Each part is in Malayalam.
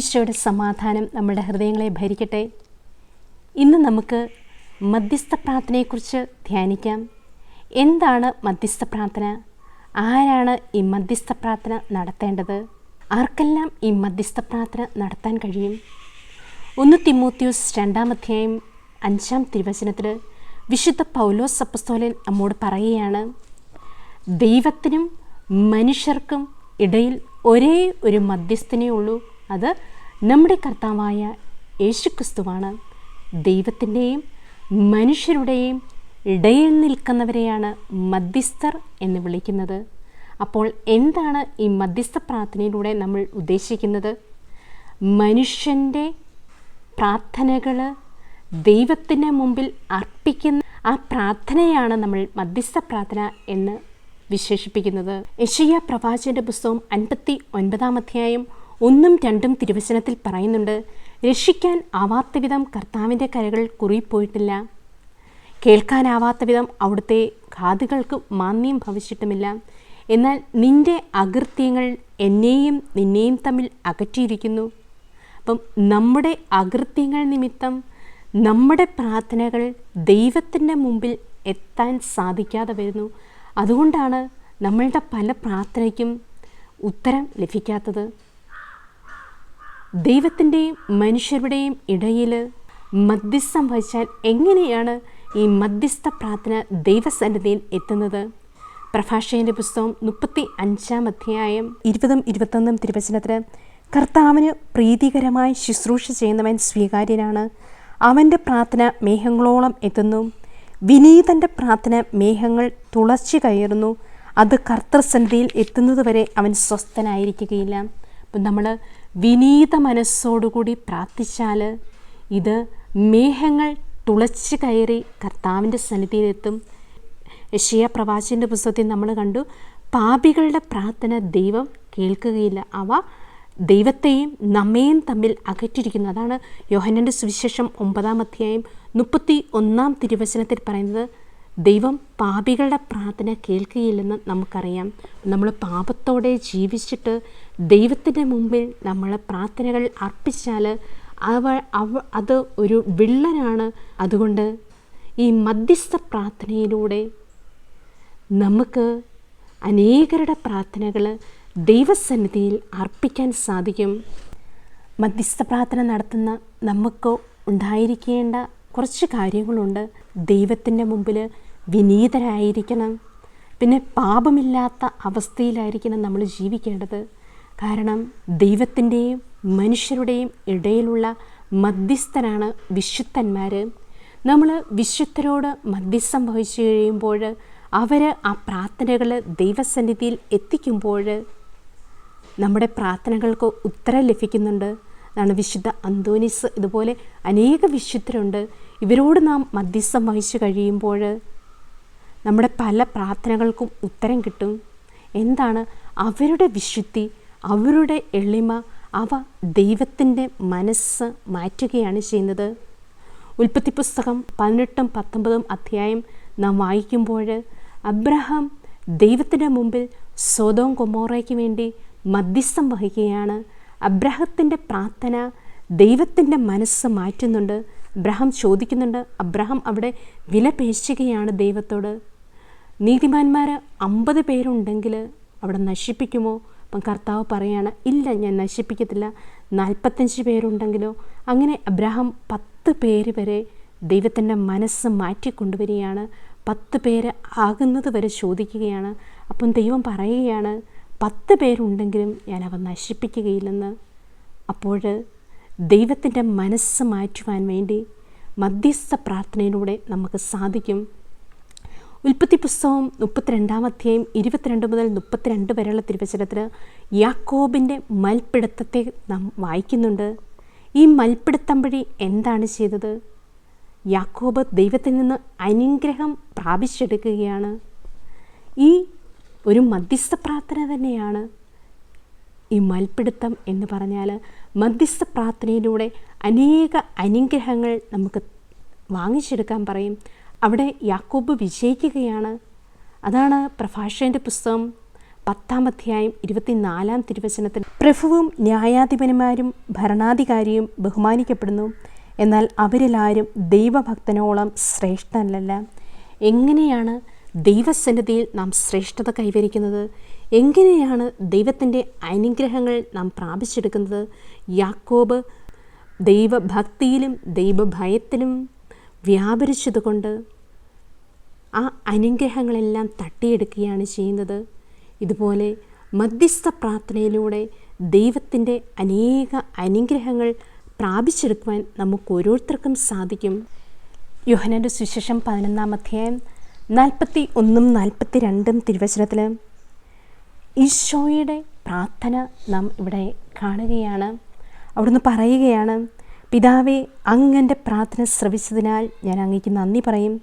ഈശോയുടെ സമാധാനം നമ്മുടെ ഹൃദയങ്ങളെ ഭരിക്കട്ടെ. ഇന്ന് നമുക്ക് മധ്യസ്ഥ പ്രാർത്ഥനയെക്കുറിച്ച് ധ്യാനിക്കാം. എന്താണ് മധ്യസ്ഥ പ്രാർത്ഥന? ആരാണ് ഈ മധ്യസ്ഥ പ്രാർത്ഥന നടത്തേണ്ടത്? ആർക്കെല്ലാം ഈ മധ്യസ്ഥ പ്രാർത്ഥന നടത്താൻ കഴിയും? ഒന്ന് തിമൂത്തിയൂസ് രണ്ടാം അധ്യായം അഞ്ചാം തിരുവചനത്തിൽ വിശുദ്ധ പൗലോസ് സപ്പസ്തോലൻ നമ്മോട് പറയുകയാണ് ദൈവത്തിനും മനുഷ്യർക്കും ഇടയിൽ ഒരേ ഒരു മധ്യസ്ഥനേ ഉള്ളൂ. അത് നമ്മുടെ കർത്താവായ യേശുക്രിസ്തുവാണ് ദൈവത്തിന്റെയും മനുഷ്യരുടെയും ഇടയിൽ നിൽക്കുന്നവരെയാണ് മധ്യസ്ഥർ എന്ന് വിളിക്കുന്നത്. അപ്പോൾ എന്താണ് ഈ മധ്യസ്ഥ പ്രാർത്ഥനയിലൂടെ നമ്മൾ ഉദ്ദേശിക്കുന്നത്? മനുഷ്യന്റെ പ്രാർത്ഥനകൾ ദൈവത്തിന് മുമ്പിൽ അർപ്പിക്കുന്ന ആ പ്രാർത്ഥനയാണ് നമ്മൾ മധ്യസ്ഥ പ്രാർത്ഥന എന്ന് വിശേഷിപ്പിക്കുന്നത്. യശയ്യ പ്രവാചന്റെ പുസ്തകം അൻപത്തി ഒൻപതാം അധ്യായം ഒന്നും രണ്ടും തിരുവചനത്തിൽ പറയുന്നുണ്ട്. രക്ഷിക്കാൻ ആവാത്ത വിധം കർത്താവിന്റെ കരകൾ കുറിപ്പോയിട്ടില്ല. കേൾക്കാനാവാത്ത വിധം അവിടുത്തെ കാതുകൾക്ക് മാന്യം ഭവിച്ചിട്ടുമില്ല. എന്നാൽ നിന്റെ അകൃത്യങ്ങൾ എന്നെയും നിന്നെയും തമ്മിൽ അകറ്റിയിരിക്കുന്നു. അപ്പം നമ്മുടെ അകൃത്യങ്ങൾ നിമിത്തം നമ്മുടെ പ്രാർത്ഥനകൾ ദൈവത്തിന്റെ മുമ്പിൽ എത്താൻ സാധിക്കാതെ വരുന്നു. അതുകൊണ്ടാണ് നമ്മളുടെ പല പ്രാർത്ഥനയ്ക്കും ഉത്തരം ലഭിക്കാത്തത്. ദൈവത്തിന്റെയും മനുഷ്യരുടെയും ഇടയിൽ മധ്യസ്ഥം വഹിച്ചാൽ എങ്ങനെയാണ് ഈ മധ്യസ്ഥ പ്രാർത്ഥന ദൈവസന്നിധിയിൽ എത്തുന്നത്? പ്രഭാഷകന്റെ പുസ്തകം മുപ്പത്തി അഞ്ചാം അധ്യായം ഇരുപതും ഇരുപത്തൊന്നും തിരുവചനത്തിൽ കർത്താവിന് പ്രീതികരമായി ശുശ്രൂഷ ചെയ്യുന്നവൻ സ്വീകാര്യനാണ്. അവന്റെ പ്രാർത്ഥന മേഘങ്ങളോളം എത്തുന്നു. വിനീതന്റെ പ്രാർത്ഥന മേഘങ്ങൾ തുളച്ചു കയറുന്നു. അത് കർത്തൃസന്നിധിയിൽ എത്തുന്നതുവരെ അവൻ സ്വസ്ഥനായിരിക്കുകയില്ല. അപ്പം നമ്മൾ വിനീത മനസ്സോടുകൂടി പ്രാർത്ഥിച്ചാൽ ഇത് മേഘങ്ങൾ തുളച്ച് കയറി കർത്താവിന്റെ സന്നിധിയിലെത്തും. യഷിയ പ്രവാചിന്റെ പുസ്തകത്തിൽ നമ്മൾ കണ്ടു പാപികളുടെ പ്രാർത്ഥന ദൈവം കേൾക്കുകയില്ല. അവ ദൈവത്തെയും നമ്മയും തമ്മിൽ അകറ്റിരിക്കുന്നു. അതാണ് യോഹനന്റെ സുവിശേഷം ഒമ്പതാം അധ്യായം മുപ്പത്തി ഒന്നാം തിരുവചനത്തിൽ പറയുന്നത്. ദൈവം പാപികളുടെ പ്രാർത്ഥന കേൾക്കുകയില്ലെന്ന് നമുക്കറിയാം. നമ്മൾ പാപത്തോടെ ജീവിച്ചിട്ട് ദൈവത്തിന്റെ മുമ്പിൽ നമ്മൾ പ്രാർത്ഥനകൾ അർപ്പിച്ചാൽ അവ അവ അത് ഒരു വിള്ളനാണ്. അതുകൊണ്ട് ഈ മധ്യസ്ഥ പ്രാർത്ഥനയിലൂടെ നമുക്ക് അനേകരുടെ പ്രാർത്ഥനകൾ ദൈവസന്നിധിയിൽ അർപ്പിക്കാൻ സാധിക്കും. മധ്യസ്ഥ പ്രാർത്ഥന നടത്തുന്ന നമുക്ക് ഉണ്ടായിരിക്കേണ്ട കുറച്ച് കാര്യങ്ങളുണ്ട്. ദൈവത്തിന്റെ മുമ്പിൽ വിനീതരായിരിക്കണം. പിന്നെ പാപമില്ലാത്ത അവസ്ഥയിലായിരിക്കണം നമ്മൾ ജീവിക്കേണ്ടത്. കാരണം ദൈവത്തിന്റെയും മനുഷ്യരുടെയും ഇടയിലുള്ള മധ്യസ്ഥനാണ് വിശുദ്ധന്മാർ. നമ്മൾ വിശുദ്ധരോട് മധ്യസ്ഥം വഹിച്ചു കഴിയുമ്പോൾ അവർ ആ പ്രാർത്ഥനകൾ ദൈവസന്നിധിയിൽ എത്തിക്കുമ്പോൾ നമ്മുടെ പ്രാർത്ഥനകൾക്ക് ഉത്തരം ലഭിക്കുന്നുണ്ട്. അതാണ് വിശുദ്ധ അന്തോനിസ് ഇതുപോലെ അനേക വിശുദ്ധരുണ്ട്. ഇവരോട് നാം മധ്യസ്ഥം വഹിച്ചു കഴിയുമ്പോൾ നമ്മുടെ പല പ്രാർത്ഥനകൾക്കും ഉത്തരം കിട്ടും. എന്താണ് അവരുടെ വിശുദ്ധി അവരുടെ എളിമ അവ ദൈവത്തിന്റെ മനസ്സ് മാറ്റുകയാണ് ചെയ്യുന്നത്? ഉൽപ്പത്തി പുസ്തകം പതിനെട്ടും പത്തൊമ്പതും അധ്യായം നാം വായിക്കുമ്പോൾ അബ്രഹാം ദൈവത്തിന്റെ മുമ്പിൽ സ്വതവും കൊമോറയ്ക്ക് വേണ്ടി മധ്യസ്ഥം വഹിക്കുകയാണ്. അബ്രഹത്തിന്റെ പ്രാർത്ഥന ദൈവത്തിന്റെ മനസ്സ് മാറ്റുന്നുണ്ട്. അബ്രഹാം ചോദിക്കുന്നുണ്ട് അബ്രഹാം അവിടെ വില പേശുകയാണ് ദൈവത്തോട്. നീതിമാന്മാർ അമ്പത് പേരുണ്ടെങ്കിൽ അവിടെ നശിപ്പിക്കുമോ? അപ്പം കർത്താവ് പറയാണ് ഇല്ല ഞാൻ നശിപ്പിക്കത്തില്ല. നാൽപ്പത്തഞ്ച് പേരുണ്ടെങ്കിലോ? അങ്ങനെ അബ്രഹാം പത്ത് പേര് വരെ ദൈവത്തിന്റെ മനസ്സ് മാറ്റിക്കൊണ്ടുവരികയാണ്. പത്ത് പേര് ആകുന്നത് വരെ ചോദിക്കുകയാണ്. അപ്പം ദൈവം പറയുകയാണ് പത്ത് പേരുണ്ടെങ്കിലും ഞാൻ അവ നശിപ്പിക്കുകയില്ലെന്ന്. അപ്പോൾ ദൈവത്തിന്റെ മനസ്സ് മാറ്റുവാൻ വേണ്ടി മധ്യസ്ഥ പ്രാർത്ഥനയിലൂടെ നമുക്ക് സാധിക്കും. ഉൽപ്പത്തി പുസ്തകം മുപ്പത്തിരണ്ടാം അധ്യായം ഇരുപത്തിരണ്ട് മുതൽ മുപ്പത്തിരണ്ട് വരെയുള്ള തിരുവചനത്തിൽ യാക്കോബിന്റെ മൽപ്പിടുത്തത്തെ നാം വായിക്കുന്നുണ്ട്. ഈ മൽപ്പിടുത്തം വഴി എന്താണ് ചെയ്തത്? യാക്കോബ് ദൈവത്തിൽ നിന്ന് അനുഗ്രഹം പ്രാപിച്ചെടുക്കുകയാണ്. ഈ ഒരു മധ്യസ്ഥ പ്രാർത്ഥന തന്നെയാണ്. ഈ മൽപ്പിടുത്തം എന്ന് പറഞ്ഞാൽ മധ്യസ്ഥ പ്രാർത്ഥനയിലൂടെ അനേക അനുഗ്രഹങ്ങൾ നമുക്ക് വാങ്ങിച്ചെടുക്കാൻ പറയും. അവിടെ യാക്കോബ് വിജയിക്കുകയാണ്. അതാണ് പ്രഭാഷകന്റെ പുസ്തകം പത്താം അധ്യായം ഇരുപത്തിനാലാം തിരുവചനത്തിൽ. പ്രഭുവും ന്യായാധിപന്മാരും ഭരണാധികാരിയും ബഹുമാനിക്കപ്പെടുന്നു. എന്നാൽ അവരിലാരും ദൈവഭക്തനോളം ശ്രേഷ്ഠനല്ല. എങ്ങനെയാണ് ദൈവസന്നിധിയിൽ നാം ശ്രേഷ്ഠത കൈവരിക്കുന്നത്? എങ്ങനെയാണ് ദൈവത്തിന്റെ അനുഗ്രഹങ്ങൾ നാം പ്രാപിച്ചെടുക്കുന്നത്? യാക്കോബ് ദൈവഭക്തിയിലും ദൈവഭയത്തിലും വ്യാപരിച്ചതുകൊണ്ട് ആ അനുഗ്രഹങ്ങളെല്ലാം തട്ടിയെടുക്കുകയാണ് ചെയ്യുന്നത്. ഇതുപോലെ മധ്യസ്ഥ പ്രാർത്ഥനയിലൂടെ ദൈവത്തിന്റെ അനേക അനുഗ്രഹങ്ങൾ പ്രാപിച്ചെടുക്കുവാൻ നമുക്ക് ഓരോരുത്തർക്കും സാധിക്കും. യോഹനന്റെ സുശേഷം പതിനൊന്നാം അധ്യായം നാൽപ്പത്തി ഒന്നും നാൽപ്പത്തി രണ്ടും തിരുവചനത്തിൽ ഈശോയുടെ പ്രാർത്ഥന നാം ഇവിടെ കാണുകയാണ്. അവിടുന്ന് പറയുകയാണ് പിതാവെ അങ്ങ് പ്രാർത്ഥന ശ്രവിച്ചതിനാൽ ഞാൻ അങ്ങേക്ക് നന്ദി പറയും.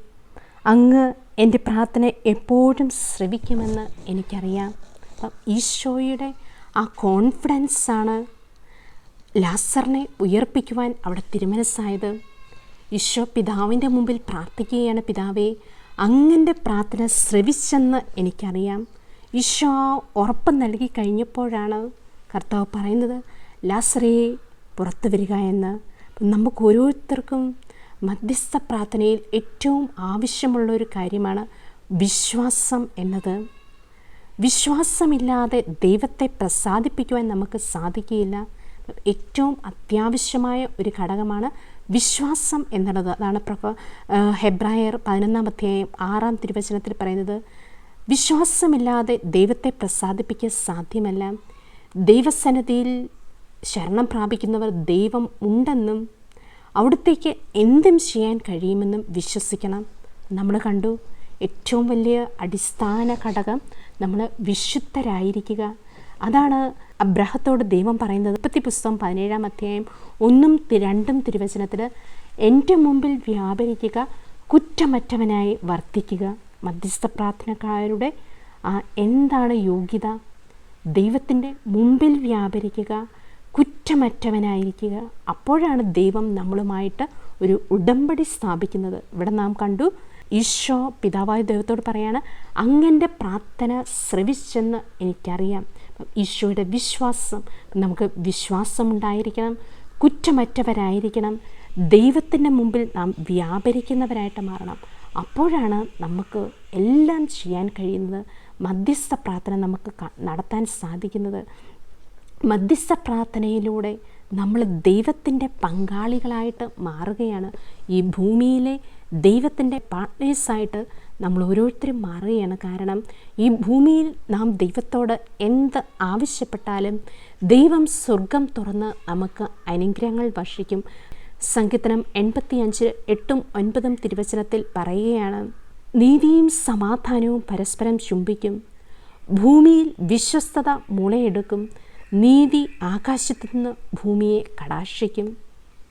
അങ്ങ് എന്റെ പ്രാർത്ഥന എപ്പോഴും ശ്രവിക്കുമെന്ന് എനിക്കറിയാം. അപ്പം ഈശോയുടെ ആ കോൺഫിഡൻസാണ് ലാസറിനെ ഉയർപ്പിക്കുവാൻ അവിടെ തിരുമനസ്സായത്. ഈശോ പിതാവിന്റെ മുമ്പിൽ പ്രാർത്ഥിക്കുകയാണ് പിതാവേ അങ്ങന്റെ പ്രാർത്ഥന ശ്രവിച്ചെന്ന് എനിക്കറിയാം. ഈശോ ഉറപ്പ് നൽകി കഴിഞ്ഞപ്പോഴാണ് കർത്താവ് പറയുന്നത് ലാസറയെ പുറത്തു വരിക എന്ന്. നമുക്ക് ഓരോരുത്തർക്കും മധ്യസ്ഥ പ്രാർത്ഥനയിൽ ഏറ്റവും ആവശ്യമുള്ള ഒരു കാര്യമാണ് വിശ്വാസം എന്നത്. വിശ്വാസമില്ലാതെ ദൈവത്തെ പ്രസാദിപ്പിക്കുവാൻ നമുക്ക് സാധിക്കുകയില്ല. ഏറ്റവും അത്യാവശ്യമായ ഒരു ഘടകമാണ് വിശ്വാസം എന്നുള്ളത്. അതാണ് പ്രഭ ഹെബ്രായർ പതിനൊന്നാം അധ്യായം ആറാം തിരുവചനത്തിൽ പറയുന്നത് വിശ്വാസമില്ലാതെ ദൈവത്തെ പ്രസാദിപ്പിക്കാൻ സാധ്യമല്ല. ദൈവസന്നദ്ധിയിൽ ശരണം പ്രാപിക്കുന്നവർ ദൈവം ഉണ്ടെന്നും അവിടത്തേക്ക് എന്തും ചെയ്യാൻ കഴിയുമെന്നും വിശ്വസിക്കണം. നമ്മൾ കണ്ടു ഏറ്റവും വലിയ അടിസ്ഥാന ഘടകം നമ്മൾ വിശുദ്ധരായിരിക്കുക. അതാണ് അബ്രഹത്തോട് ദൈവം പറയുന്നത്. ഉൽപ്പത്തി പുസ്തകം പതിനേഴാം അധ്യായം ഒന്നും രണ്ടും തിരുവചനത്തിൽ എന്റെ മുമ്പിൽ വ്യാപരിക്കുക കുറ്റമറ്റവനായി വർത്തിക്കുക. മധ്യസ്ഥ പ്രാർത്ഥനക്കാരുടെ എന്താണ് യോഗ്യത? ദൈവത്തിന്റെ മുമ്പിൽ വ്യാപരിക്കുക കുറ്റമറ്റവനായിരിക്കുക. അപ്പോഴാണ് ദൈവം നമ്മളുമായിട്ട് ഒരു ഉടമ്പടി സ്ഥാപിക്കുന്നത്. ഇവിടെ നാം കണ്ടു ഈശോ പിതാവായ ദൈവത്തോട് പറയാണ് അങ്ങന്റെ പ്രാർത്ഥന ശ്രവിച്ചെന്ന് എനിക്കറിയാം. ഈശോയുടെ വിശ്വാസം നമുക്ക് വിശ്വാസമുണ്ടായിരിക്കണം കുറ്റമറ്റവരായിരിക്കണം. ദൈവത്തിന്റെ മുമ്പിൽ നാം വ്യാപരിക്കുന്നവരായിട്ട് മാറണം. അപ്പോഴാണ് നമുക്ക് എല്ലാം ചെയ്യാൻ കഴിയുന്നത്. മധ്യസ്ഥ പ്രാർത്ഥന നമുക്ക് നടത്താൻ സാധിക്കുന്നത്. മധ്യസ്ഥ പ്രാർത്ഥനയിലൂടെ നമ്മൾ ദൈവത്തിന്റെ പങ്കാളികളായിട്ട് മാറുകയാണ്. ഈ ഭൂമിയിലെ ദൈവത്തിന്റെ പാർട്ട്നേഴ്സായിട്ട് നമ്മൾ ഓരോരുത്തരും മാറുകയാണ്. കാരണം ഈ ഭൂമിയിൽ നാം ദൈവത്തോട് എന്ത് ആവശ്യപ്പെട്ടാലും ദൈവം സ്വർഗം തുറന്ന് നമുക്ക് അനുഗ്രഹങ്ങൾ വർഷിക്കും. സങ്കീർത്തനം എൺപത്തിയഞ്ച് എട്ടും ഒൻപതും തിരുവചനത്തിൽ പറയുകയാണ്. നീതിയും സമാധാനവും പരസ്പരം ചുംബിക്കും. ഭൂമിയിൽ വിശ്വസ്തത മുളയെടുക്കും. നീതി ആകാശത്തു നിന്ന് ഭൂമിയെ കടാക്ഷിക്കും.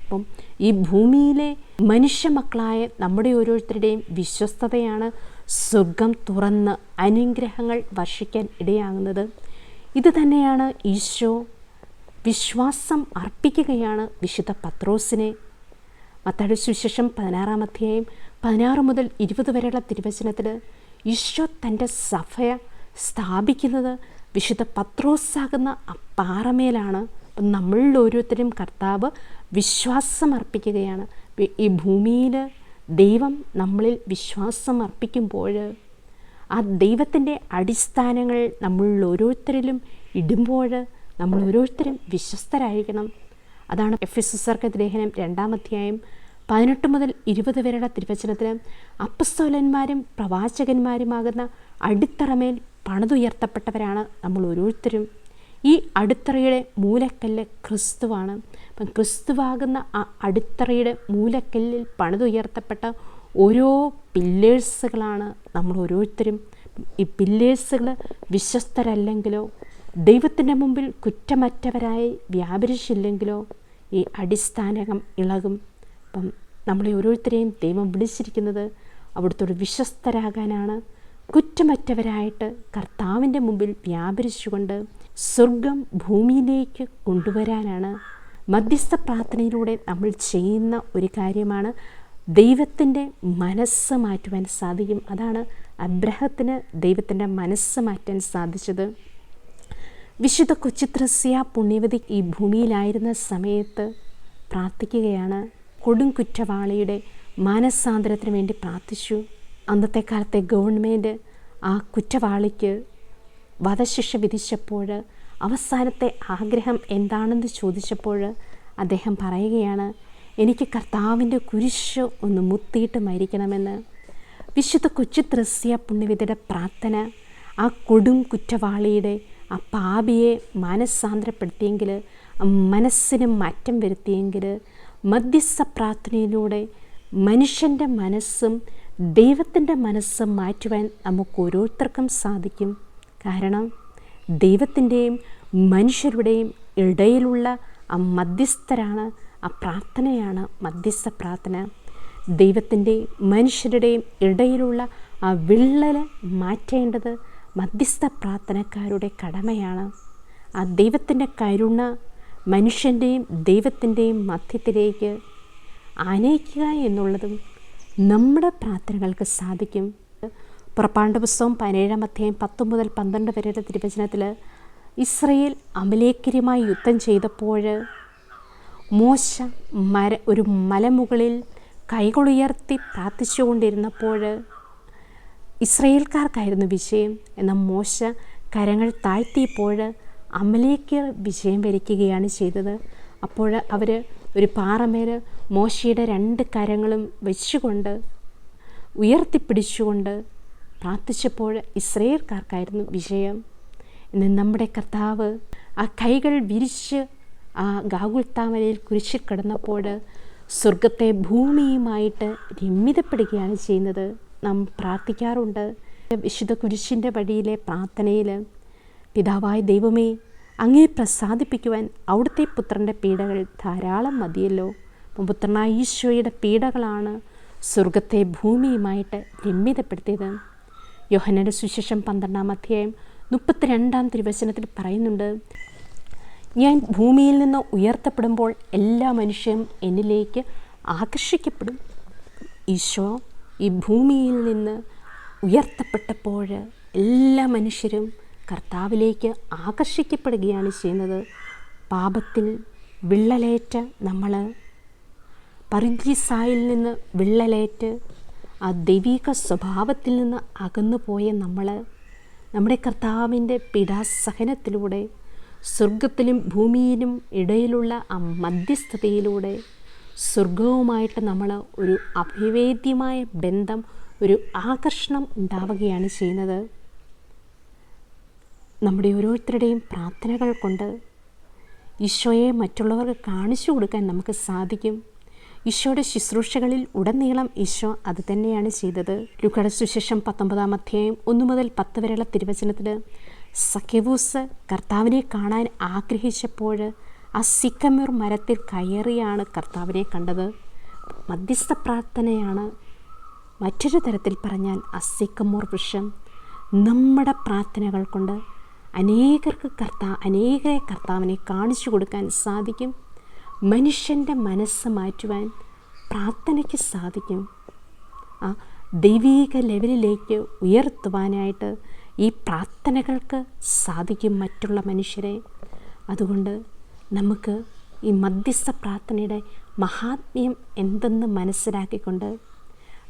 അപ്പം ഈ ഭൂമിയിലെ മനുഷ്യമക്കളായ നമ്മുടെ ഓരോരുത്തരുടെയും വിശ്വസ്തതയാണ് സ്വർഗം തുറന്ന് അനുഗ്രഹങ്ങൾ വർഷിക്കാൻ ഇടയാകുന്നത്. ഇത് തന്നെയാണ് ഈശോ വിശ്വാസം അർപ്പിക്കുകയാണ് വിശുദ്ധ പത്രോസിനെ. മത്താടി സുവിശേഷം പതിനാറാം അധ്യായം പതിനാറ് മുതൽ ഇരുപത് വരെയുള്ള തിരുവചനത്തിൽ ഈശോ തന്റെ സഭയ സ്ഥാപിക്കുന്നത് വിശുദ്ധ പത്രോസാകുന്ന ആ പാറമേലാണ്. നമ്മളിൽ ഓരോരുത്തരും കർത്താവ് വിശ്വാസം അർപ്പിക്കുകയാണ്. ഈ ഭൂമിയിൽ ദൈവം നമ്മളിൽ വിശ്വാസം അർപ്പിക്കുമ്പോൾ ആ ദൈവത്തിന്റെ അടിസ്ഥാനങ്ങൾ നമ്മളിൽ ഓരോരുത്തരിലും ഇടുമ്പോൾ നമ്മൾ ഓരോരുത്തരും വിശ്വസ്തരായിരിക്കണം. അതാണ് എഫ് എസ് എസ്ആർക്ക് ലേഖനം രണ്ടാം അധ്യായം പതിനെട്ട് മുതൽ ഇരുപത് വരെയുള്ള തിരുവചനത്തിന് അപ്പസ്തോലന്മാരും പ്രവാചകന്മാരുമാകുന്ന അടിത്തറമേൽ പണിതുയർത്തപ്പെട്ടവരാണ് നമ്മൾ ഓരോരുത്തരും ഈ അടിത്തറയുടെ മൂലക്കല്ല് ക്രിസ്തുവാണ്. അപ്പം ക്രിസ്തുവാകുന്ന ആ അടിത്തറയുടെ മൂലക്കല്ലിൽ പണിതുയർത്തപ്പെട്ട ഓരോ പില്ലേഴ്സുകളാണ് നമ്മൾ ഓരോരുത്തരും ഈ പില്ലേഴ്സുകൾ വിശ്വസ്തരല്ലെങ്കിലോ ദൈവത്തിന്റെ മുമ്പിൽ കുറ്റമറ്റവരായി വ്യാപരിച്ചില്ലെങ്കിലോ ഈ അടിസ്ഥാനകം ഇളകും. അപ്പം നമ്മളെ ഓരോരുത്തരെയും ദൈവം വിളിച്ചിരിക്കുന്നത് അവിടുത്തോട് വിശ്വസ്തരാകാനാണ്. കുറ്റമറ്റവരായിട്ട് കർത്താവിന്റെ മുമ്പിൽ വ്യാപരിച്ചുകൊണ്ട് സ്വർഗം ഭൂമിയിലേക്ക് കൊണ്ടുവരാനാണ്. മധ്യസ്ഥ പ്രാർത്ഥനയിലൂടെ നമ്മൾ ചെയ്യുന്ന ഒരു കാര്യമാണ് ദൈവത്തിന്റെ മനസ്സ് മാറ്റുവാൻ സാധിക്കും. അതാണ് അബ്രഹത്തിന് ദൈവത്തിന്റെ മനസ്സ് മാറ്റാൻ സാധിച്ചത്. വിശുദ്ധ കൊച്ചിത്രസ്യ പുണ്യവതി ഈ ഭൂമിയിലായിരുന്ന സമയത്ത് പ്രാർത്ഥിക്കുകയാണ്. കൊടും കുറ്റവാളിയുടെ മാനസാന്തരത്തിന് വേണ്ടി പ്രാർത്ഥിച്ചു. അന്നത്തെ കാലത്തെ ഗവൺമെന്റ് ആ കുറ്റവാളിക്ക് വധശിക്ഷ വിധിച്ചപ്പോൾ അവസാനത്തെ ആഗ്രഹം എന്താണെന്ന് ചോദിച്ചപ്പോൾ അദ്ദേഹം പറയുകയാണ് എനിക്ക് കർത്താവിന്റെ കുരിശ് ഒന്ന് മുത്തിയിട്ട് മരിക്കണമെന്ന്. വിശുദ്ധ കൊച്ചിത്രസ്യ പുണ്യവിധയുടെ പ്രാർത്ഥന ആ കൊടും കുറ്റവാളിയുടെ ആ പാപിയെ മാനസാന്തരപ്പെടുത്തിയെങ്കിൽ മനസ്സിന് മാറ്റം വരുത്തിയെങ്കിൽ മധ്യസ്ഥ പ്രാർത്ഥനയിലൂടെ മനുഷ്യന്റെ മനസ്സും ദൈവത്തിന്റെ മനസ്സും മാറ്റുവാൻ നമുക്ക് ഓരോരുത്തർക്കും സാധിക്കും. കാരണം ദൈവത്തിന്റെയും മനുഷ്യരുടെയും ഇടയിലുള്ള ആ മധ്യസ്ഥരാണ് ആ പ്രാർത്ഥനയാണ് മധ്യസ്ഥ പ്രാർത്ഥന. ദൈവത്തിന്റെയും മനുഷ്യരുടെയും ഇടയിലുള്ള ആ വിള്ളൽ മാറ്റേണ്ടത് മധ്യസ്ഥ പ്രാർത്ഥനക്കാരുടെ കടമയാണ്. ആ ദൈവത്തിന്റെ കരുണ മനുഷ്യന്റെയും ദൈവത്തിന്റെയും മധ്യത്തിലേക്ക് ആനയിക്കുക എന്നുള്ളതും നമ്മുടെ പ്രാർത്ഥനകൾക്ക് സാധിക്കും. പുറപ്പാണ്ട പുസ്തകം പതിനേഴാം അധ്യായം പത്ത് മുതൽ പന്ത്രണ്ട് വരെയുടെ തിരുവചനത്തിൽ ഇസ്രയേൽ അമലേക്കരുമായി യുദ്ധം ചെയ്തപ്പോൾ മോശ മര ഒരു മലമുകളിൽ കൈകളുയർത്തി പ്രാർത്ഥിച്ചുകൊണ്ടിരുന്നപ്പോൾ ഇസ്രയേൽക്കാർക്കായിരുന്നു വിഷയം എന്ന മോശ കരങ്ങൾ താഴ്ത്തിയപ്പോൾ അമലേക്കർ വിഷയം വരിക്കുകയാണ് ചെയ്തത്. അപ്പോൾ അവർ ഒരു പാറമേൽ മോശയുടെ രണ്ട് കരങ്ങളും വെച്ചുകൊണ്ട് ഉയർത്തിപ്പിടിച്ചുകൊണ്ട് പ്രാർത്ഥിച്ചപ്പോൾ ഇസ്രയേൽക്കാർക്കായിരുന്നു വിജയം. എന്ന് നമ്മുടെ കർത്താവ് ആ കൈകൾ വിരിച്ച് ആ ഗാഗുൽത്താമലയിൽ കുരിശിൽ കിടന്നപ്പോൾ സ്വർഗത്തെ ഭൂമിയുമായിട്ട് രമ്യതപ്പെടുകയാണ് ചെയ്യുന്നത്. നാം പ്രാർത്ഥിക്കാറുണ്ട്. വിശുദ്ധ കുരിശിന്റെ വഴിയിലെ പ്രാർത്ഥനയിൽ പിതാവായ ദൈവമേ അങ്ങേ പ്രസാദിപ്പിക്കുവാൻ അവിടുത്തെ പുത്രന്റെ പീഡകൾ ധാരാളം മതിയല്ലോ. പുത്രനായ ഈശോയുടെ പീഡകളാണ് സ്വർഗത്തെ ഭൂമിയുമായിട്ട് രമ്യതപ്പെടുത്തിയത് യോഹനയുടെ സുശേഷം പന്ത്രണ്ടാം അധ്യായം മുപ്പത്തിരണ്ടാം തിരുവചനത്തിൽ പറയുന്നുണ്ട് ഞാൻ ഭൂമിയിൽ നിന്ന് ഉയർത്തപ്പെടുമ്പോൾ എല്ലാ മനുഷ്യരും എന്നിലേക്ക് ആകർഷിക്കപ്പെടും. ഈശോ ഈ ഭൂമിയിൽ നിന്ന് ഉയർത്തപ്പെട്ടപ്പോൾ എല്ലാ മനുഷ്യരും കർത്താവിലേക്ക് ആകർഷിക്കപ്പെടുകയാണ് ചെയ്യുന്നത്. പാപത്തിൽ വിള്ളലേറ്റ് നമ്മൾ പരിജിസായിൽ നിന്ന് വിള്ളലേറ്റ് ആ ദൈവിക സ്വഭാവത്തിൽ നിന്ന് അകന്നു പോയ നമ്മൾ നമ്മുടെ കർത്താവിന്റെ പീഡാസഹനത്തിലൂടെ സ്വർഗത്തിലും ഭൂമിയിലും ഇടയിലുള്ള ആ മധ്യസ്ഥതയിലൂടെ സ്വർഗവുമായിട്ട് നമ്മൾ ഒരു അഭിവേദ്യമായ ബന്ധം ഒരു ആകർഷണം ഉണ്ടാവുകയാണ് ചെയ്യുന്നത്. നമ്മുടെ ഓരോരുത്തരുടെയും പ്രാർത്ഥനകൾ കൊണ്ട് ഈശോയെ മറ്റുള്ളവർക്ക് കാണിച്ചു കൊടുക്കാൻ നമുക്ക് സാധിക്കും. ഈശോയുടെ ശുശ്രൂഷകളിൽ ഉടനീളം ഈശോ അത് തന്നെയാണ് ചെയ്തത്. ലുക്കട സുശേഷം പത്തൊമ്പതാം അധ്യായം ഒന്നു മുതൽ പത്ത് വരെയുള്ള തിരുവചനത്തിൽ സഖ്യവൂസ് കർത്താവിനെ കാണാൻ ആഗ്രഹിച്ചപ്പോൾ ആ സിക്കമൂർ മരത്തിൽ കയറിയാണ് കർത്താവിനെ കണ്ടത്. മധ്യസ്ഥ പ്രാർത്ഥനയാണ് മറ്റൊരു തരത്തിൽ പറഞ്ഞാൽ ആ സിക്കമൂർ വൃക്ഷം നമ്മുടെ പ്രാർത്ഥനകൾ കൊണ്ട് അനേകർക്ക് കർത്താ അനേകരെ കർത്താവിനെ കാണിച്ചു കൊടുക്കാൻ സാധിക്കും. മനുഷ്യന്റെ മനസ്സ് മാറ്റുവാൻ പ്രാർത്ഥനയ്ക്ക് സാധിക്കും. ആ ദൈവീക ലെവലിലേക്ക് ഉയർത്തുവാനായിട്ട് ഈ പ്രാർത്ഥനകൾക്ക് സാധിക്കും മറ്റുള്ള മനുഷ്യരെ. അതുകൊണ്ട് നമുക്ക് ഈ മധ്യസ്ഥ പ്രാർത്ഥനയുടെ മഹാത്മ്യം എന്തെന്ന് മനസ്സിലാക്കിക്കൊണ്ട്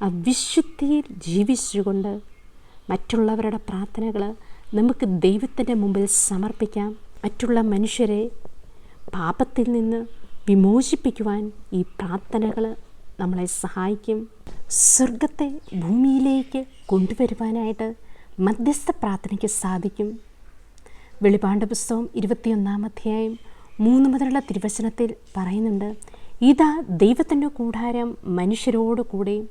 ആ വിശുദ്ധിയിൽ ജീവിച്ചുകൊണ്ട് മറ്റുള്ളവരുടെ പ്രാർത്ഥനകൾ നമുക്ക് ദൈവത്തിന്റെ മുമ്പിൽ സമർപ്പിക്കാം. മറ്റുള്ള മനുഷ്യരെ പാപത്തിൽ നിന്ന് വിമോചിപ്പിക്കുവാൻ ഈ പ്രാർത്ഥനകൾ നമ്മളെ സഹായിക്കും. സ്വർഗത്തെ ഭൂമിയിലേക്ക് കൊണ്ടുവരുവാനായിട്ട് മധ്യസ്ഥ പ്രാർത്ഥനയ്ക്ക് സാധിക്കും. വെളിപാണ്ട പുസ്തകം ഇരുപത്തിയൊന്നാം അധ്യായം മൂന്ന് മുതലുള്ള തിരുവചനത്തിൽ പറയുന്നുണ്ട് ഇതാ ദൈവത്തിന്റെ കൂടാരം മനുഷ്യരോട് കൂടെ.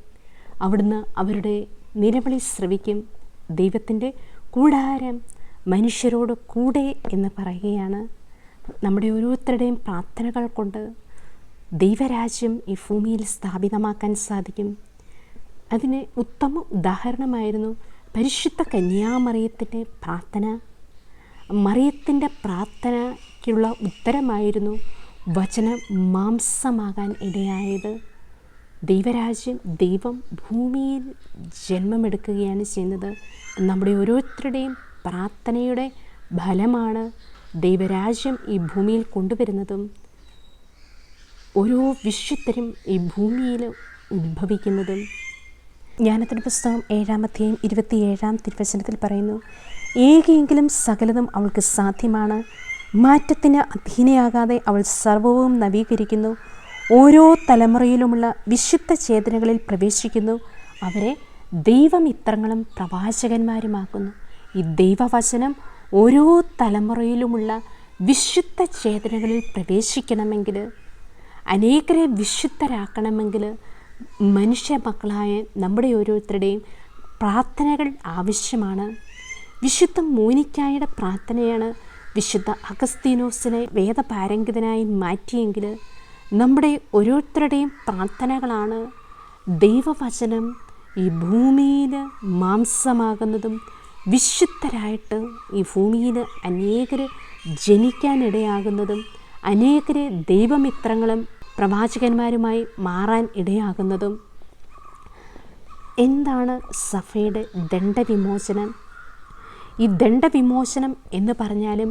അവിടുന്ന് അവരുടെ നിലവിളി ശ്രവിക്കും. ദൈവത്തിന്റെ കൂടാരം മനുഷ്യരോട് കൂടെ എന്ന് പറയുകയാണ്. നമ്മുടെ ഓരോരുത്തരുടെയും പ്രാർത്ഥനകൾ കൊണ്ട് ദൈവരാജ്യം ഈ ഭൂമിയിൽ സ്ഥാപിതമാക്കാൻ സാധിക്കും. അതിന് ഉത്തമ ഉദാഹരണമായിരുന്നു പരിശുദ്ധ കന്യാമറിയത്തിന്റെ പ്രാർത്ഥന. മറിയത്തിന്റെ പ്രാർത്ഥനയ്ക്കുള്ള ഉത്തരമായിരുന്നു വചനം മാംസമാകാൻ ഇടയായത്. ദൈവരാജ്യം ദൈവം ഭൂമിയിൽ ജന്മമെടുക്കുകയാണ് ചെയ്യുന്നത്. നമ്മുടെ ഓരോരുത്തരുടെയും പ്രാർത്ഥനയുടെ ഫലമാണ് ദൈവരാജ്യം ഈ ഭൂമിയിൽ കൊണ്ടുവരുന്നതും ഓരോ വിശുദ്ധരും ഈ ഭൂമിയിൽ ഉദ്ഭവിക്കുന്നതും ജ്ഞാനത്തിന്റെ പുസ്തകം ഏഴാമത്തെയും ഇരുപത്തിയേഴാം തിരുവചനത്തിൽ പറയുന്നു ഏകെങ്കിലും സകലതും അവൾക്ക് സാധ്യമാണ്. മാറ്റത്തിന് അധീനയാകാതെ അവൾ സർവവും നവീകരിക്കുന്നു. ഓരോ തലമുറയിലുമുള്ള വിശുദ്ധ ചേതനകളിൽ പ്രവേശിക്കുന്നു. അവരെ ദൈവമിത്രങ്ങളും പ്രവാചകന്മാരുമാക്കുന്നു. ഈ ദൈവവചനം ഓരോ തലമുറയിലുമുള്ള വിശുദ്ധ ചേതനകളിൽ പ്രവേശിക്കണമെങ്കിൽ അനേകരെ വിശുദ്ധരാക്കണമെങ്കിൽ മനുഷ്യ മക്കളായ നമ്മുടെ ഓരോരുത്തരുടെയും പ്രാർത്ഥനകൾ ആവശ്യമാണ്. വിശുദ്ധ മോനിക്കായുടെ പ്രാർത്ഥനയാണ് വിശുദ്ധ അഗസ്തീനോസിനെ വേദപാരംഗിതനായി മാറ്റിയെങ്കിൽ നമ്മുടെ ഓരോരുത്തരുടെയും പ്രാർത്ഥനകളാണ് ദൈവവചനം ഈ ഭൂമിയിൽ മാംസമാകുന്നതും വിശുദ്ധരായിട്ട് ഈ ഭൂമിയിൽ അനേകർ ജനിക്കാനിടയാകുന്നതും അനേകർ ദൈവമിത്രങ്ങളും പ്രവാചകന്മാരുമായി മാറാൻ ഇടയാകുന്നതും. എന്താണ് സഫയുടെ ദണ്ഡവിമോചനം? ഈ ദണ്ഡവിമോചനം എന്ന് പറഞ്ഞാലും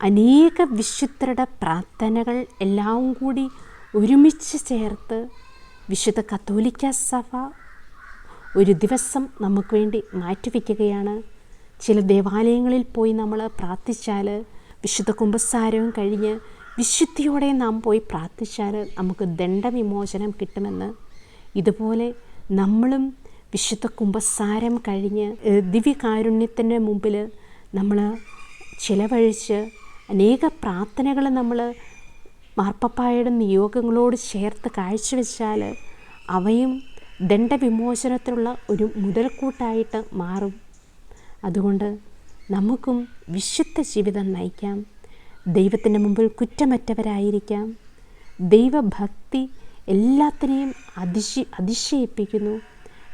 അനേക വിശുദ്ധരുടെ പ്രാർത്ഥനകൾ എല്ലാം കൂടി ഒരുമിച്ച് ചേർത്ത് വിശുദ്ധ കത്തോലിക്ക സഭ ഒരു ദിവസം നമുക്ക് വേണ്ടി മാറ്റിവെക്കുകയാണ്. ചില ദേവാലയങ്ങളിൽ പോയി നമ്മൾ പ്രാർത്ഥിച്ചാൽ വിശുദ്ധ കുംഭസാരവും കഴിഞ്ഞ് വിശുദ്ധിയോടെ നാം പോയി പ്രാർത്ഥിച്ചാൽ നമുക്ക് ദണ്ഡവിമോചനം കിട്ടുമെന്ന്. ഇതുപോലെ നമ്മളും വിശുദ്ധ കുംഭസാരം കഴിഞ്ഞ് ദിവ്യകാരുണ്യത്തിന്റെ മുമ്പിൽ നമ്മൾ ചിലവഴിച്ച് അനേക പ്രാർത്ഥനകൾ നമ്മൾ മാർപ്പപ്പായുടെ നിയോഗങ്ങളോട് ചേർത്ത് കാഴ്ചവെച്ചാൽ അവയും ദണ്ഡവിമോചനത്തിനുള്ള ഒരു മുതൽക്കൂട്ടായിട്ട് മാറും. അതുകൊണ്ട് നമുക്കും വിശുദ്ധ ജീവിതം നയിക്കാം. ദൈവത്തിന്റെ മുമ്പിൽ കുറ്റമറ്റവരായിരിക്കാം. ദൈവഭക്തി എല്ലാത്തിനെയും അതിശി അതിശയിപ്പിക്കുന്നു.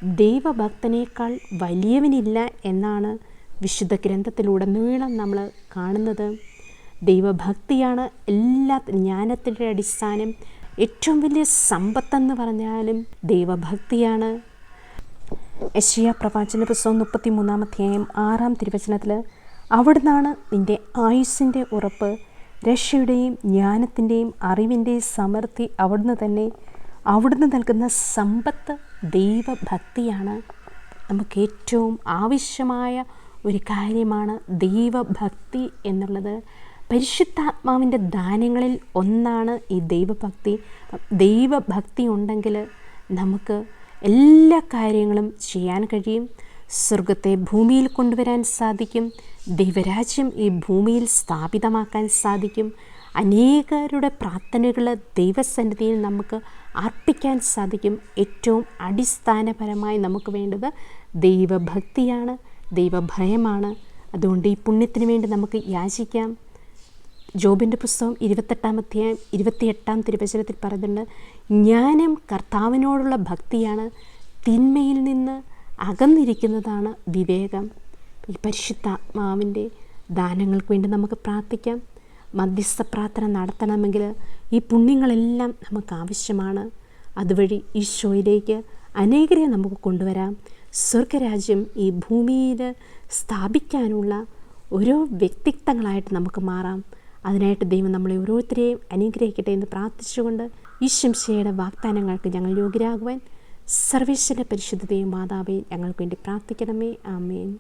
ദൈവഭക്തനേക്കാൾ വലിയവനില്ല എന്നാണ് വിശുദ്ധ ഗ്രന്ഥത്തിലുടനീളം നമ്മൾ കാണുന്നത്. ദൈവഭക്തിയാണ് എല്ലാ ജ്ഞാനത്തിന്റെ അടിസ്ഥാനം. ഏറ്റവും വലിയ സമ്പത്തെന്ന് പറഞ്ഞാലും ദൈവഭക്തിയാണ്. യശിയ പ്രവാചന പുസ്തകം മുപ്പത്തി മൂന്നാം അധ്യായം ആറാം തിരുവചനത്തിൽ അവിടുന്നാണ് നിന്റെ ആയുസ്സിന്റെ ഉറപ്പ് രക്ഷയുടെയും ജ്ഞാനത്തിന്റെയും അറിവിന്റെയും സമൃദ്ധി അവിടുന്ന് തന്നെ. അവിടുന്ന് നൽകുന്ന സമ്പത്ത് ദൈവഭക്തിയാണ് നമുക്ക് ഏറ്റവും ആവശ്യമായ ഒരു കാര്യമാണ് ദൈവഭക്തി എന്നുള്ളത്. പരിശുദ്ധാത്മാവിന്റെ ദാനങ്ങളിൽ ഒന്നാണ് ഈ ദൈവഭക്തി. ദൈവഭക്തി ഉണ്ടെങ്കിൽ നമുക്ക് എല്ലാ കാര്യങ്ങളും ചെയ്യാൻ കഴിയും. സ്വർഗത്തെ ഭൂമിയിൽ കൊണ്ടുവരാൻ സാധിക്കും. ദൈവരാജ്യം ഈ ഭൂമിയിൽ സ്ഥാപിതമാക്കാൻ സാധിക്കും. അനേകരുടെ പ്രാർത്ഥനകൾ ദൈവസന്നിധിയിൽ നമുക്ക് അർപ്പിക്കാൻ സാധിക്കും. ഏറ്റവും അടിസ്ഥാനപരമായി നമുക്ക് വേണ്ടത് ദൈവഭക്തിയാണ് ദൈവഭയമാണ്. അതുകൊണ്ട് ഈ പുണ്യത്തിന് വേണ്ടി നമുക്ക് യാചിക്കാം. ജോബിന്റെ പുസ്തകം ഇരുപത്തെട്ടാം അധ്യായം ഇരുപത്തിയെട്ടാം തിരുവചനത്തിൽ പറയുന്നുണ്ട് ജ്ഞാനം കർത്താവിനോടുള്ള ഭക്തിയാണ് തിന്മയിൽ നിന്ന് അകന്നിരിക്കുന്നതാണ് വിവേകം. ഈ പരിശുദ്ധാത്മാവിന്റെ ദാനങ്ങൾക്ക് വേണ്ടി നമുക്ക് പ്രാർത്ഥിക്കാം. മധ്യസ്ഥ പ്രാർത്ഥന നടത്തണമെങ്കിൽ ഈ പുണ്യങ്ങളെല്ലാം നമുക്ക് ആവശ്യമാണ്. അതുവഴി ഈശോയിലേക്ക് അനേകരെ നമുക്ക് കൊണ്ടുവരാം. സ്വർഗരാജ്യം ഈ ഭൂമിയിൽ സ്ഥാപിക്കാനുള്ള ഓരോ വ്യക്തിത്വങ്ങളായിട്ട് നമുക്ക് മാറാം. അതിനായിട്ട് ദൈവം നമ്മളെ ഓരോരുത്തരെയും അനുഗ്രഹിക്കട്ടെ എന്ന് പ്രാർത്ഥിച്ചുകൊണ്ട് ഈ ശംശയുടെ വാഗ്ദാനങ്ങൾക്ക് ഞങ്ങൾ യോഗ്യരാകുവാൻ സർവേശ്വര പരിശുദ്ധതയും മാതാവേ ഞങ്ങൾക്ക് വേണ്ടി പ്രാർത്ഥിക്കണമേ. ആമേൻ.